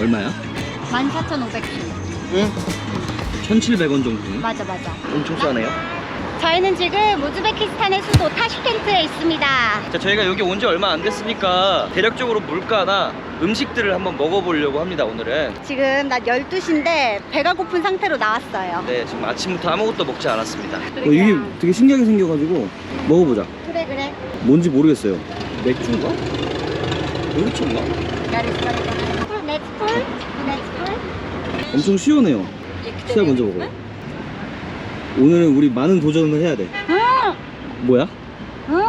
얼마야? 14,500원. 응. 1,700원 정도. 맞아, 맞아. 엄청 싸네요. 저희는 지금 우즈베키스탄의 수도 타슈켄트에 있습니다. 자, 저희가 여기 온 지 얼마 안 됐으니까 대략적으로 물가나 음식들을 한번 먹어보려고 합니다, 오늘은. 지금 낮 12시인데 배가 고픈 상태로 나왔어요. 네, 지금 아침부터 아무것도 먹지 않았습니다. 어, 이게 되게 신기하게 생겨가지고 먹어보자. 그래, 그래. 뭔지 모르겠어요. 맥주인가? 넷풀, 넷풀. 엄청 시원해요. 시작 먼저 먹어요. 오늘은 우리 많은 도전을 해야 돼. 음, 뭐야? 음,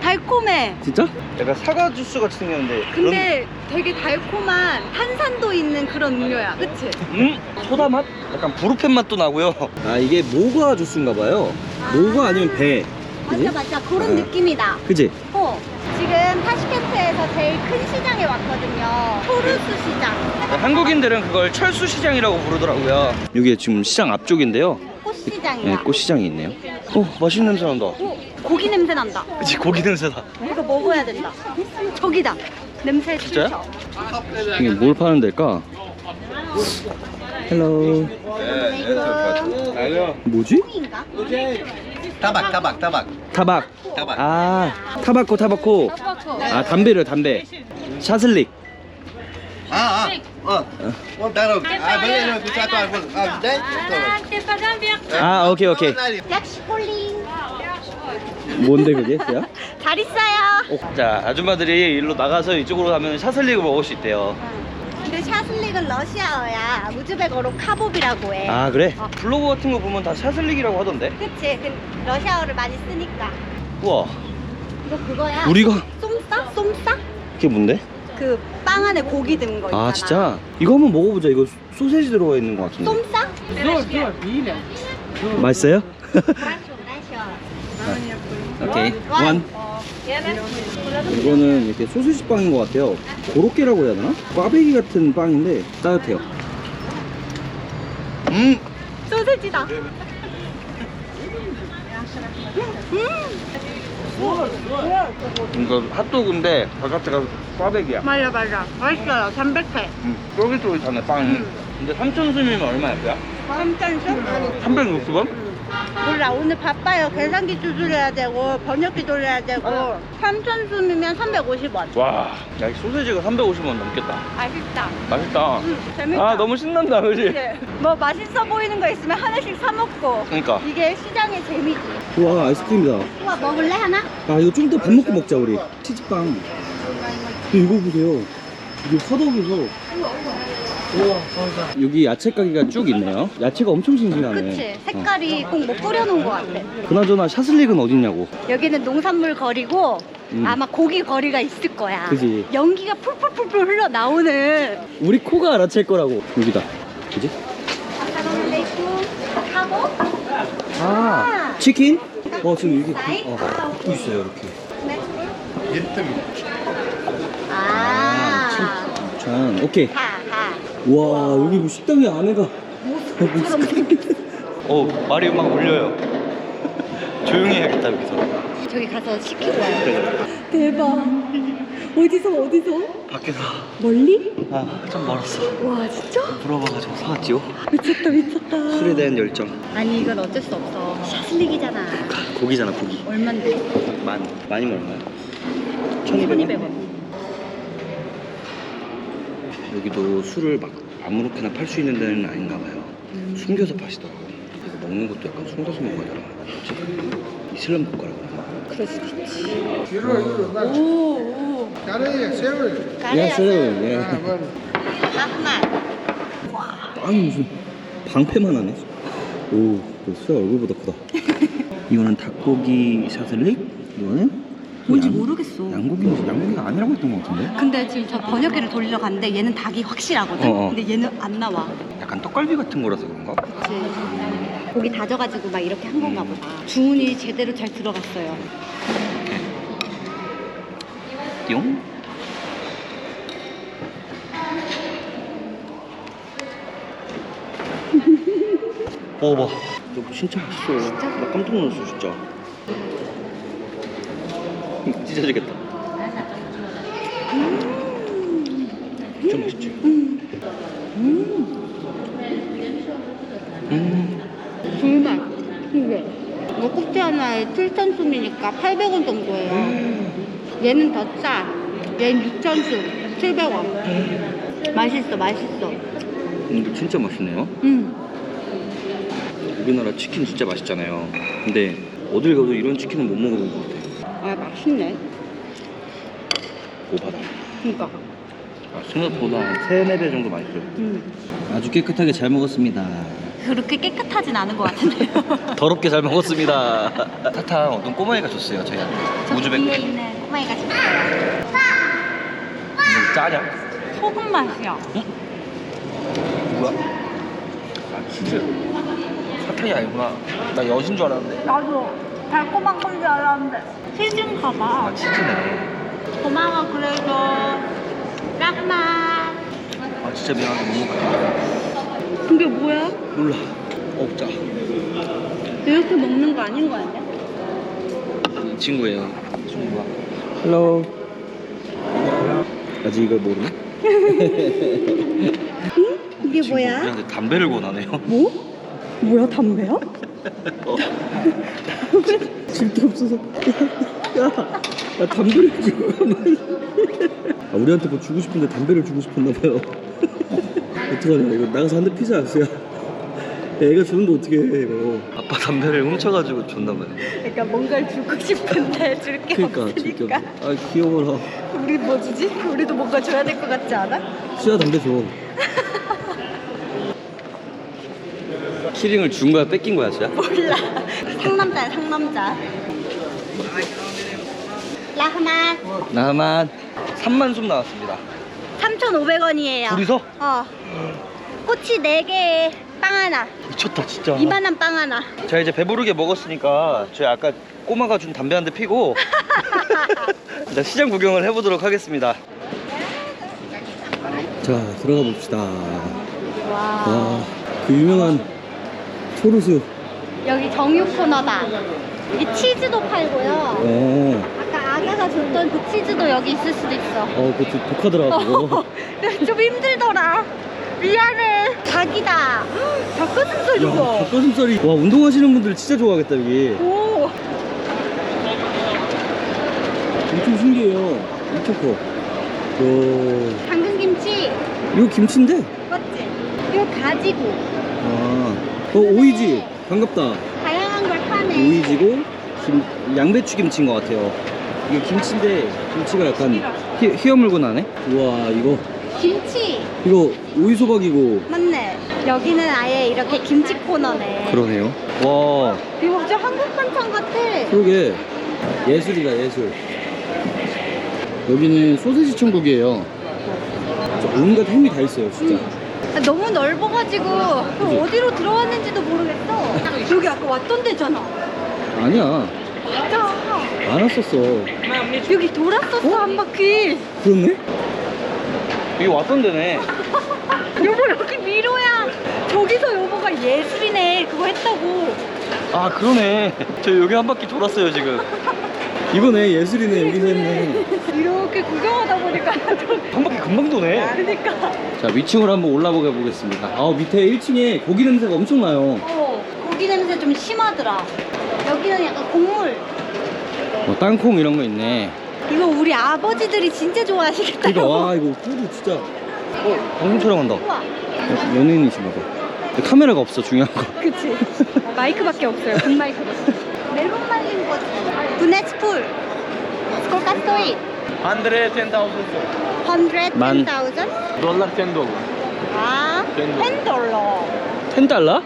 달콤해. 진짜? 약간 사과 주스 같이 생겼는데. 근데 되게 달콤한 탄산도 있는 그런 음료야. 그치? 음? 소다 맛? 약간 부르펜 맛도 나고요. 아 이게 모과 주스인가 봐요. 모과 아니면 배. 맞아, 맞아. 그런 네. 느낌이다. 그지? 어, 지금 타슈켄트에서 제일 큰 시장에 왔거든요. 토르스 시장. 한국인들은 그걸 철수 시장이라고 부르더라고요. 여기 지금 시장 앞쪽인데요. 꽃시장이야. 네, 꽃시장이 있네요. 어, 맛있는 냄새 난다. 오, 고기 냄새 난다. 그치, 고기 냄새다. 이거 먹어야 된다. 저기다. 냄새 진짜요? 진짜. 이게 뭘 파는 데일까? 헬로. 이거 뭐지? Tabak, tabak, tabak. 타박. Tabak. 아 타바코 타바코. 아 담배를 담배. 샤슬릭. Ah, ah. Oh. Oh, taruh. Ah, balik ni pizza tu aku. Ah, dah. 아 오케이 오케이. 역시 폴링. 뭔데 그게? 야? 잘 있어요. 자, 아줌마들이 일로 나가서 이쪽으로 가면 샤슬릭을 먹을 수 있대요. 근데 샤슬릭은 러시아어야. 우즈벡어로 카봅이라고 해. 아, 그래? 어. 블로그 같은 거 보면 다 샤슬릭이라고 하던데? 그치? 그 러시아어를 많이 쓰니까. 우와, 이거 그거야. 우리가 쏨싸? 쏨싸? 그게 뭔데? 그 빵 안에 고기 든 거 있잖아. 아 진짜? 이거 한번 먹어보자. 이거 소세지 들어가 있는 것 같은데. 쏨싸? 맛있어요? 오케이. 원. 이거는 이렇게 소시지 빵인 것 같아요. 고로케라고 해야 되나? 꽈배기 같은 빵인데 따뜻해요. 음, 소세지다. 이거 핫도그인데 바깥에가 꽈배기야. 맞아 맞아. 맛있어요. 담백해. 음, 쫄깃쫄깃하네, 빵이. 근데 3천 수미면 얼마였어요? 깜짝이야. 360원? 몰라 오늘 바빠요. 계산기 두드려야 되고 번역기 돌려야 되고 3천 숨이면 350원. 와, 야, 이 소세지가 350원 넘겠다. 맛있다. 맛있다. 응, 재밌다. 아, 너무 신난다, 그지? 그치? 뭐 맛있어 보이는 거 있으면 하나씩 사 먹고. 그러니까. 이게 시장의 재미지. 우와 아이스크림이다. 우와 먹을래 하나? 아 이거 좀더밥 먹고 먹자 우리. 치즈빵. 근데 이거 보세요. 이게 화덕에서. 여기 야채 가게가 쭉 있네요. 야채가 엄청 싱싱하네. 그치? 색깔이 꼭못 뿌려놓은 것 같아. 어. 그나저나 샤슬릭은 어딨냐고. 여기는 농산물 거리고 음. 아마 고기 거리가 있을 거야. 그지. 연기가 풀풀풀풀 흘러 나오는. 우리 코가 알아챌 거라고. 여기다. 그지? 하고 아 치킨? 어 지금 여기 어, 붙고 있어요 이렇게. 아. 짠 오케이. 하하. 와 여기 뭐 식당에 안에가 어, 말이 막 울려요. 조용히 해야겠다, 여기서. 저기 가서 시키고 와요. 대박. 어디서 어디서? 밖에서. 멀리? 아, 좀 멀었어. 와 진짜? 물어봐가지고 사왔지요. 미쳤다 미쳤다. 술에 대한 열정. 아니 이건 어쩔 수 없어. 샤슬릭이잖아. 고기잖아, 고기. 얼만데? 만, 많이면 얼마야? 1200원. 여기도 술을 막 아무렇게나 팔 수 있는 데는 아닌가 봐요. 숨겨서 파시더라고. 이거 먹는 것도 약간 숨겨서 먹어야 되나? 그치? 이슬람 국가라고? 그럴 수도 있지. 오, 오. 야스 예. 하만. 빵이 무슨 방패만 하네. 오, 수야 얼굴보다 크다. 이거는 닭고기 샤슬릭? 이거는? 뭔지 양- 모르겠어. 양고기인지 양고기가 아니라고 했던 것 같은데? 근데 지금 저 번역기를 돌리러 갔는데 얘는 닭이 확실하거든. 어, 어. 근데 얘는 안 나와. 약간 떡갈비 같은 거라서 그런가? 그치. 고기 다져가지고 막 이렇게 한 건가 보다. 주문이 제대로 잘 들어갔어요. 띠용? 먹어봐. 이거 진짜 맛있어. 나 깜짝 놀랐어, 진짜. 찢어지겠다. 진짜 맛있지? 불맛. 이게. 이거 꼭지 하나에 7,000숨이니까 800원 정도예요. 얘는 더 싸. 얘는 6,000숨. 700원. 맛있어, 맛있어. 음, 이거 진짜 맛있네요. 음. 우리나라 치킨 진짜 맛있잖아요. 근데 어딜 가도 이런 치킨은 못 먹어본 것 같아요. 아, 맛있네. 오바다. 그니까. 아, 생각보다 한 3, 4배 정도 맛있어요. 음. 아주 깨끗하게 잘 먹었습니다. 그렇게 깨끗하진 않은 것 같은데요. 더럽게 잘 먹었습니다. 사탕 어떤 꼬마애가 줬어요, 저희한테. 우즈벡. 뒤에 있는 꼬마이가 줬어요. 이거 짜냐? 소금 맛이야. 뭐야? 아, 치즈. 사탕이 아니구나. 나 여신 줄 알았는데. 나도 달콤한 건줄 알았는데 치즈인가 아, 봐. 치즈네. 고마워 그래도 깍맛. 아, 진짜 미안하게 못 먹겠다. 그게 뭐야? 몰라. 없자. 이렇게 먹는 거 아닌 거 아니야? 이 친구예요. 친구가. 헬로. 아직 이걸 모르나? 이게 친구 우리한테 담배를 권하네요. 뭐? 뭐야 담배야? 질도 없어서. 야, 야, 담배를 주고 가면. 아, 우리한테 뭐 주고 싶은데 담배를 주고 싶었나 봐요. 어떡하냐, 이거 나가서 한 대 피자, 야. 야, 애가 주는데 어떻게 해, 이거. 아빠 담배를 훔쳐가지고 줬나 봐요. 그러니까 뭔가를 주고 싶은데 줄 게 그니까, 없으니까 진짜. 아, 귀여워라. 우리 뭐 주지? 우리도 뭔가 줘야 될 것 같지 않아? 수야 담배 줘. 키링을 준 거야, 뺏긴 거야, 진짜? 몰라 상남자야 상남자 라흐만 나만 3만 숨 나왔습니다. 3,500원이에요 둘이서? 어 꼬치 4개에 빵 하나 미쳤다, 진짜. 이만한 빵 하나 자, 이제 배부르게 먹었으니까 저희 아까 꼬마가 준 담배 한 대 피고 일단 시장 구경을 해보도록 하겠습니다. 자, 들어가 봅시다. 와 와, 그 유명한 토르수. 여기 정육 코너다 이 치즈도 팔고요 어, 아까 아가가 줬던 그 치즈도 여기 있을 수도 있어 어, 그거 좀 독하더라, 그거. 좀 힘들더라 미안해 닭이다 닭가슴살 야, 이거 닭가슴살이. 와, 운동하시는 분들 진짜 좋아하겠다, 여기. 오 엄청 신기해요. 엄청 커. 오, 당근 김치 이거 김치인데? 맞지? 이거 가지고 아, 어, 오이지. 반갑다. 다양한 걸 파네 오이지고, 김, 양배추 김치인 것 같아요. 이게 김치인데, 김치가 약간 휘, 휘어물고 나네? 우와, 이거, 김치 이거 오이 소박이고. 맞네 여기는 아예 이렇게 김치 코너네 그러네요. 와, 이거 진짜 한국 반찬 같아 그러게. 예술이다, 예술. 여기는 소세지 천국이에요. 진짜 온갖 햄이 다 있어요, 진짜. 아, 너무 넓어가지고 그 어디로 들어왔는지도 모르겠어 여기 아까 왔던 데잖아 아니야, 맞아 안 왔었어. 여기 돌았었어 한 바퀴 그렇네? 여기 왔던 데네. 여보 여기 미로야 저기서 여보가 예술이네 그거 했다고 아, 그러네. 저 여기 한 바퀴 돌았어요, 지금. 이거네, 예술이네, 여기서 했네. 이렇게 구경하다 보니까 한 바퀴 금방 도네. 그러니까 자, 위층으로 한번 올라가 보겠습니다. 아, 밑에 1층에 고기 냄새가 엄청 나요. 어 고기 냄새 좀 심하더라 여기는 약간 곡물 뭐, 땅콩 이런 거 있네. 이거 우리 아버지들이 진짜 좋아하시겠다 그러니까, 와, 이거 꾸루 진짜. 어, 방송 촬영한다. 우와 여- 연예인이신가 봐. 카메라가 없어, 중요한 거. 그치 마이크밖에 없어요 분 마이크밖에 멜론 말린 거지 The next pool. It's called Kastoid. 110,000 Man. 110,000? dollar 10 dollar. 아, 팬 돌러. 10달러. 10달러?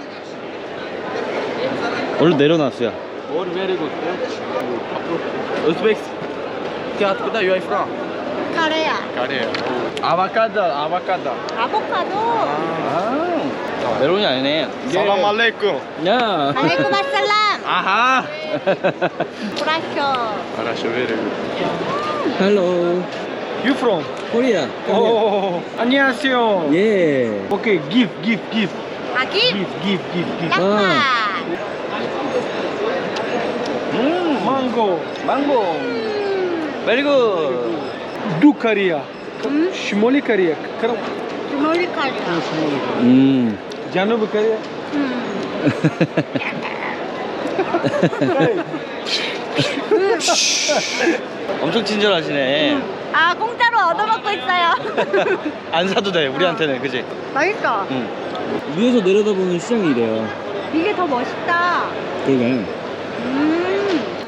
얼른 내려놨어 야 Or very good. Özbek tiyatroda you are from? 카레야. Korea. Avocado, avocado. 아보카도. 아 메론이 아니네 Salam alaikum. 야 알고 봤살라. Aha! Braccio. Braccio, Hello. You from? Korea. Oh, 안녕하세요. Oh, oh, oh. Yeah. Okay, give, give, give. Aquí. Give, give, give, give. Ah. Mm, mango. Mango. Hmm. Very good. Do Korea. Hmm? Shimoli Korea. Shimoli Korea. Shimoli Korea. Mm. Janub Korea. Mm. Korea. 엄청 친절하시네. 아 공짜로 얻어먹고 있어요. 안 사도 돼 우리한테는 그지? 맛있어. 응. 위에서 내려다보는 시장이 이래요. 이게 더 멋있다. 그러게. 음.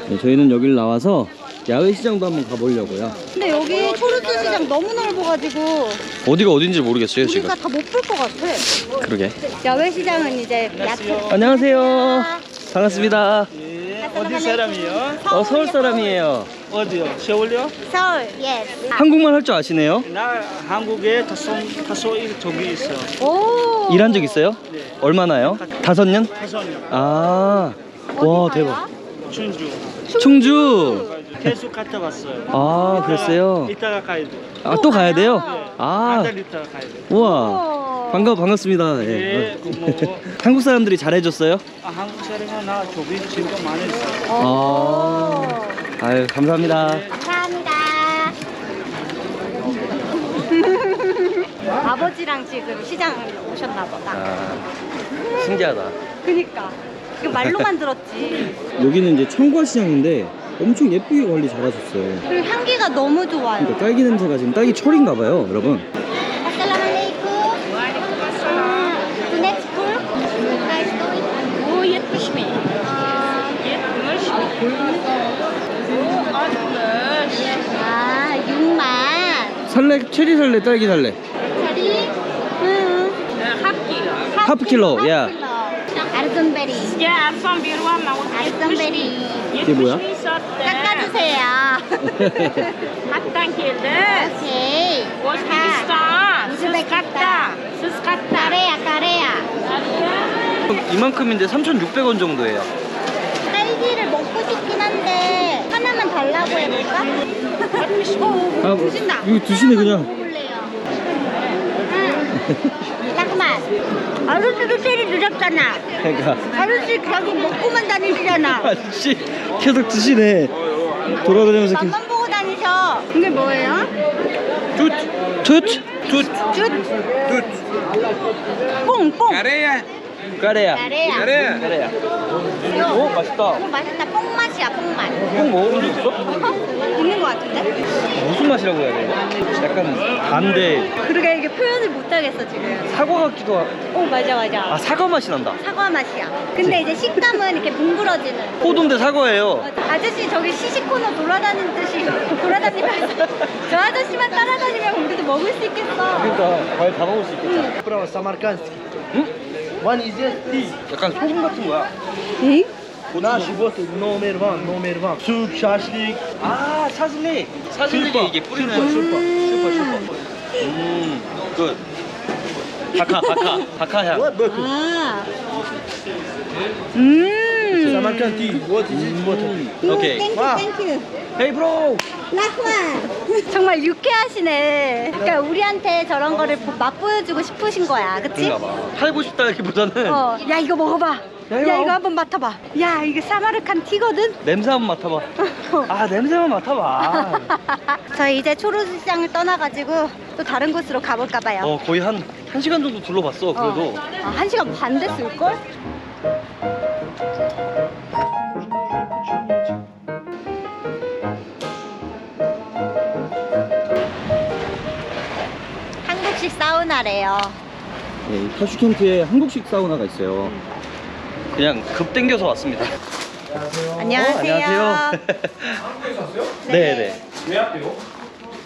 네, 저희는 여기를 나와서 야외 시장도 한번 가보려고요. 근데 여기 초르스 시장 너무 넓어가지고 어디가 어딘지 모르겠어요 지금. 우리가 다 못 볼 것 같아. 그러게. 야외 시장은 이제 야채. 안녕하세요. 반갑습니다. 어디 사람이요? 어, 서울 사람이에요. 어디요? 서울요? 서울. 예스. 한국말 할 줄 아시네요? 나 한국에 다섯 다섯 일 저기 있어. 오. 일한 적 있어요? 얼마나요? 다섯 년? 다섯 년. 아, 와 대박. 춘주. 충주. 계속 갔다 왔어요. 아, 그랬어요? 이따가 가야 돼. 아, 또 가야 돼요? 네. 아, 한달 있다가 가야 돼. 우와. 오. 반가 반갑습니다. 네, 예. 고마워. 한국 사람들이 잘해줬어요? 아, 한국 사람은 나 저기 진짜 많이 있어. 아, 아유 감사합니다. 감사합니다. 아버지랑 지금 시장 오셨나 보다. 아, 신기하다. 그니까. 이거 말로만 들었지. 여기는 이제 청과 시장인데 엄청 예쁘게 관리 잘하셨어요. 그리고 향기가 너무 좋아요. 그러니까 딸기 냄새가 지금 딸기 철인가 봐요, 여러분. 아, 6만. 살래 체리 살래 딸기 살래. 자리? 응. 하프 킬로, 야. 아르손베리. 이게 뭐야? 70 sattı. 깎아주세요. Hak'tan geldi. 오케이. Katta. Siz katta. 까레야, 까레야. 이만큼인데 3,600원 정도예요. 딸기를 먹고 싶긴 한데 하나만 어, 아, 주신다. 이거 드시네, 그냥. 응. 잠깐만. 아저씨도 체리 드셨잖아. 그러니까 아저씨 자기 먹고만 다니시잖아. 아저씨 계속 드시네. 돌아다니면서 계속. 맛만 보고 다니셔. 이게 뭐예요? tuttuttut쭌. 뽕, 뽕. 까레야. 까레야. 까레야. 오 맛있다. 이거 맛있다. 뽕 맛이야, 뽕 맛. 먹어본 적 있어? 있는 것 같은데? 무슨 맛이라고 해야 돼? 약간 단데 그러게 이게 표현을 못하겠어, 지금. 사과 같기도 하고. 오, 맞아, 맞아. 아 사과 맛이 난다. 사과 맛이야. 근데 이제 식감은 이렇게 뭉그러지는. 호두인데 사과예요. 아저씨 저기 시시코너 돌아다니듯이 돌아다니면서 저 아저씨만 따라다니면 우리도 먹을 수 있겠어. 그러니까 과일 다 먹을 수 있겠다. Bravo, Samarkandski. 응? One is yes, tea. 약간 소금 같은 거야. 응? Nashi botu, nomer one, nomer one. Soup, shashlik. 아. 사슬리 슈퍼. 이게 뿌리는. 슈퍼, 슈퍼 슈퍼. 음 굿. 바카 바카 바카 향. What botu? 아. 음. Samarkand tea. What is it? What? 오케이. 땡큐 와. 땡큐. 헤이 브로. 라흐만. 정말 유쾌하시네. 그러니까 우리한테 저런 거를 보- 맛보여주고 싶으신 거야, 그치? 그런가 봐. 팔고 싶다기보다는 어, 야 이거 먹어봐. 야, 야 이거 이거, 먹어. 한번 맡아봐. 야 이게 사마르칸 티거든. 냄새 한번 맡아봐. 아 냄새만 맡아봐. 저희 이제 초르스 시장을 떠나가지고 또 다른 곳으로 가볼까 봐요. 어 거의 한한 시간 정도 둘러봤어. 그래도. 어. 아, 한 시간 반 됐을걸? 사우나래요. 네, 이 타슈켄트에 한국식 사우나가 있어요. 그냥 급 땡겨서 왔습니다. 안녕하세요. 어, 안녕하세요. 네, 네. 왜 왔대요?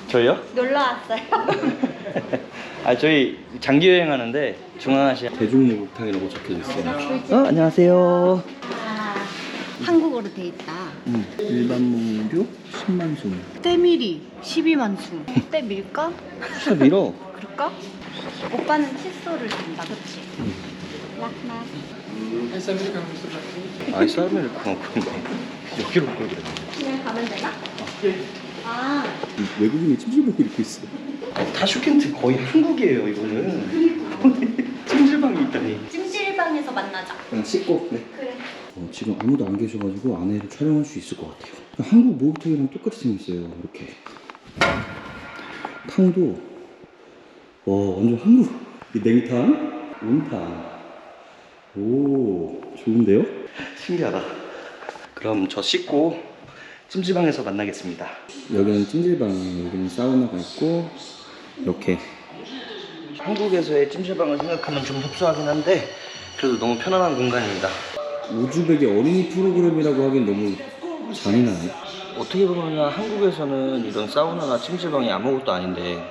저희요? 놀러 왔어요. 아 저희 장기 여행하는데 중앙아시아 대중목욕탕이라고 적혀져 있어요. 어 안녕하세요. 아, 한국어로 돼 있다. 음, 일반 목욕 10만 송. 때밀이 12만 수. 때 밀까? 샵 밀어. 그럴까? 오빠는 칫솔을 준다, 그치? 라크마. 아이스 아메리카노 그런 거. 여기로 올 걸 그래. 그냥 가면 되나? 아, 외국인이 찜질방을 입고 있어. 타슈켄트 거의 한국이에요 이거는. 찜질방이 있다니. 찜질방에서 만나자. 그냥 씻고. 네. 그래. 어, 지금 아무도 안 계셔가지고 안에를 촬영할 수 있을 것 같아요. 한국 목욕탕이랑 똑같이 생겼어요. 이렇게 탕도 와 완전 한국 이 냉탕 온탕 오 좋은데요? 신기하다. 그럼 저 씻고 찜질방에서 만나겠습니다. 여기는 찜질방 여기는 사우나가 있고 이렇게 한국에서의 찜질방을 생각하면 좀 협소하긴 한데 그래도 너무 편안한 공간입니다. 우즈벡의 어린이 프로그램이라고 하기엔 너무 잔인하네 어떻게 보면 한국에서는 이런 사우나나 찜질방이 아무것도 아닌데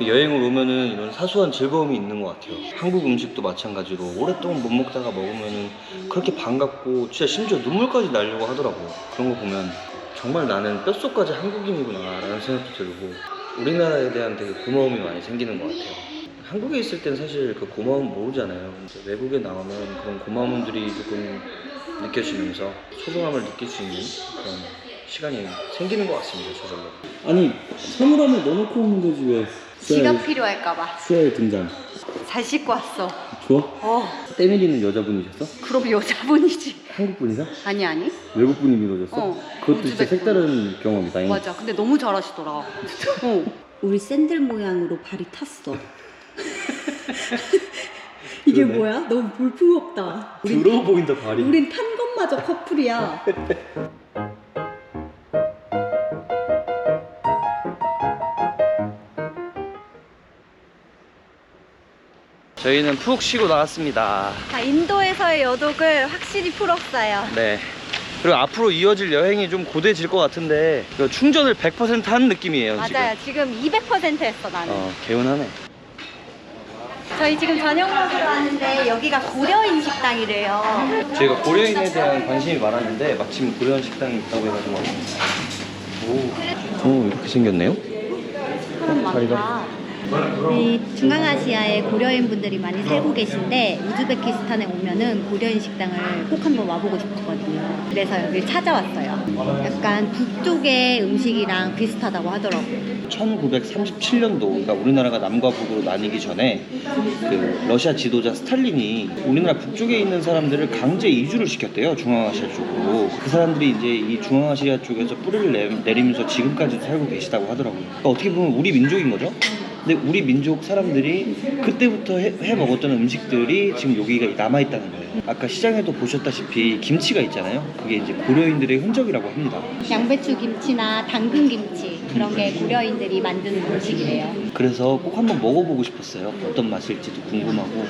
여행을 오면은 이런 사소한 즐거움이 있는 것 같아요. 한국 음식도 마찬가지로 오랫동안 못 먹다가 먹으면은 그렇게 반갑고 진짜 심지어 눈물까지 나려고 하더라고요. 그런 거 보면 정말 나는 뼛속까지 한국인이구나라는 생각도 들고 우리나라에 대한 되게 고마움이 많이 생기는 것 같아요. 한국에 있을 땐 사실 그 고마움 모르잖아요. 외국에 나오면 그런 고마움들이 조금 느껴지면서 소중함을 느낄 수 있는 그런 시간이 생기는 것 같습니다, 저절로. 아니 선물 안에 넣어놓고 오면 되지 왜 지갑 필요할까봐. 수야의 등장 잘 씻고 왔어. 좋아? 어, 때밀이는 여자분이셨어? 그럼 여자분이지. 한국 분이사? 아니, 아니. 외국 분이 밀어줬어? 어, 그것도 진짜 우즈벡. 색다른 경험이다. 맞아. 근데 너무 잘하시더라. 어. 우리 샌들 모양으로 발이 탔어. 이게 그러네. 뭐야? 너무 볼품 없다. 우린, 더러워 보인다 발이. 우린 탄 것마저 커플이야. 저희는 푹 쉬고 나왔습니다. 자, 인도에서의 여독을 확실히 풀었어요. 네. 그리고 앞으로 이어질 여행이 좀 고대해질 것 같은데 이거 충전을 100%한 느낌이에요 맞아요. 지금 200% 했어, 나는. 지금. 어, 개운하네. 저희 지금 저녁 먹으러 왔는데 여기가 고려인 식당이래요. 저희가 고려인에 대한 관심이 많았는데 마침 고려인 식당이 있다고 해가지고 왔습니다. 오, 오 이렇게 생겼네요? 사람. 많다. 이 중앙아시아에 고려인 분들이 많이 살고 계신데 우즈베키스탄에 오면은 고려인 식당을 꼭 한번 와보고 싶었거든요. 그래서 여기 찾아왔어요. 약간 북쪽의 음식이랑 비슷하다고 하더라고요. 1937년도, 그러니까 우리나라가 남과 북으로 나뉘기 전에 그 러시아 지도자 스탈린이 우리나라 북쪽에 있는 사람들을 강제 이주를 시켰대요 중앙아시아 쪽으로. 그 사람들이 이제 이 중앙아시아 쪽에서 뿌리를 내, 내리면서 지금까지도 살고 계시다고 하더라고요. 그러니까 어떻게 보면 우리 민족인 거죠. 근데 우리 민족 사람들이 그때부터 해, 해 먹었던 음식들이 지금 여기가 남아 있다는 거예요. 아까 시장에도 보셨다시피 김치가 있잖아요. 그게 이제 고려인들의 흔적이라고 합니다. 양배추 김치나 당근 김치 그런 게 고려인들이 만드는 음식이래요. 그래서 꼭 한번 먹어보고 싶었어요. 어떤 맛일지도 궁금하고.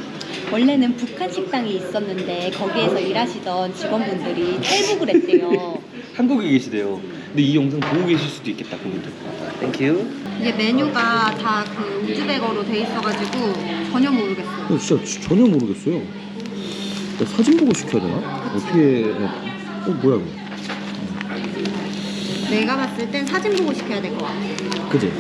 원래는 북한 식당이 있었는데 거기에서 일하시던 직원분들이 탈북을 했대요. 한국에 계시대요. 근데 이 영상 보고 계실 수도 있겠다, 그분들. 땡큐. 이게 메뉴가 다 그 우즈벡어로 돼 있어가지고 전혀 모르겠어요. 어, 진짜 지- 전혀 모르겠어요. 나 사진 보고 시켜야 되나? 어떻게? 어, 어, 뭐야 이거? 내가 봤을 땐 사진 보고 시켜야 될 것 같아. 그지?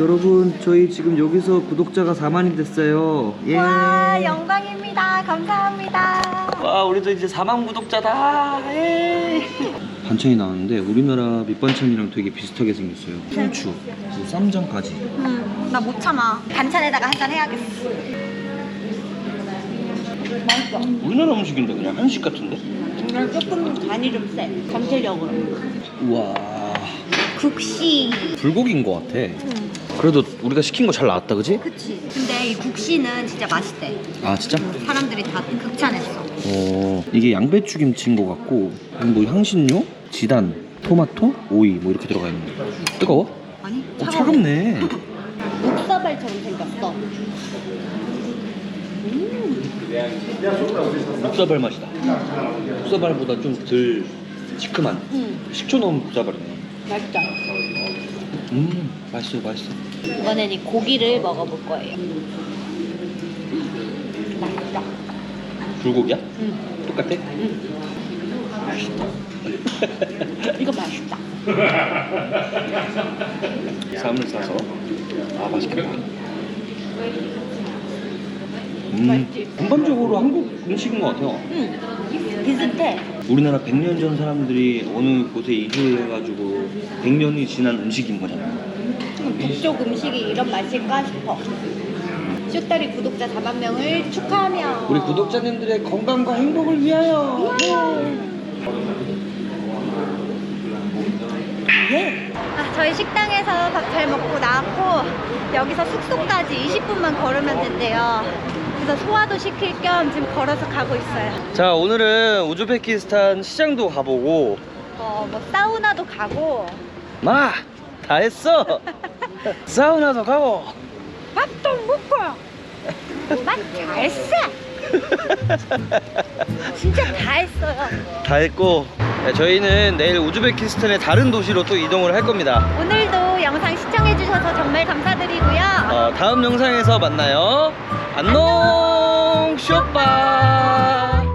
여러분 저희 지금 여기서 구독자가 4만이 됐어요. 예. 와 영광입니다. 감사합니다. 와, 우리도 이제 4만 구독자다. 예. 반찬이 나왔는데 우리나라 밑반찬이랑 되게 비슷하게 생겼어요. 상추, 그리고 쌈장까지. 음, 나 못 참아. 반찬에다가 한 잔 해야겠어. 맛있어. 우리나라 음식인데 그냥 한식 같은데? 이건 조금 간이 좀 세. 전체적으로. 우와. 국시. 불고기인 것 같아. 그래도 우리가 시킨 거 잘 나왔다, 그지? 그치. 근데 이 국시는 진짜 맛있대. 아, 진짜? 사람들이 다 극찬했어. 어, 이게 양배추 김치인 것 같고, 여기 뭐 향신료, 지단, 토마토, 오이 뭐 이렇게 들어가 있는 거. 뜨거워? 아니 어, 차갑네. 목사발처럼 생겼어. 묵사발 맛이다. 묵사발보다 좀 덜 시큼한 음, 식초 넣은 묵사발이네. 맛있다. 음, 맛있어, 맛있어. 이번엔 이 고기를 먹어볼 거예요. 맛있다. 불고기야? 응. 똑같아? 이거 맛있다. 쌈을 싸서. 아, 맛있겠다. 음? 전반적으로 한국 음식인 것 같아요. 응. 비슷해. 우리나라 100년 전 사람들이 어느 곳에 이주를 해가지고 100년이 지난 음식인 거잖아요. 북쪽 음식이 이런 맛일까 싶어. 슈다리 구독자 4만 명을 축하하며 우리 구독자님들의 건강과 행복을 위하여. 예. 아, 저희 식당에서 밥 잘 먹고 나왔고 여기서 숙소까지 20분만 걸으면 된대요. 그래서 소화도 시킬 겸 지금 걸어서 가고 있어요. 자 오늘은 우즈베키스탄 시장도 가보고 어, 뭐 사우나도 가고 마! 다 했어! 사우나도 가고 밥도 먹고 맛다 했어. 진짜 다 했어요. 다 했고 네, 저희는 내일 우즈베키스탄의 다른 도시로 또 이동을 할 겁니다 오늘도 영상 시청해주셔서 정말 감사드리고요. 어, 다음 영상에서 만나요 안녕 쇼빠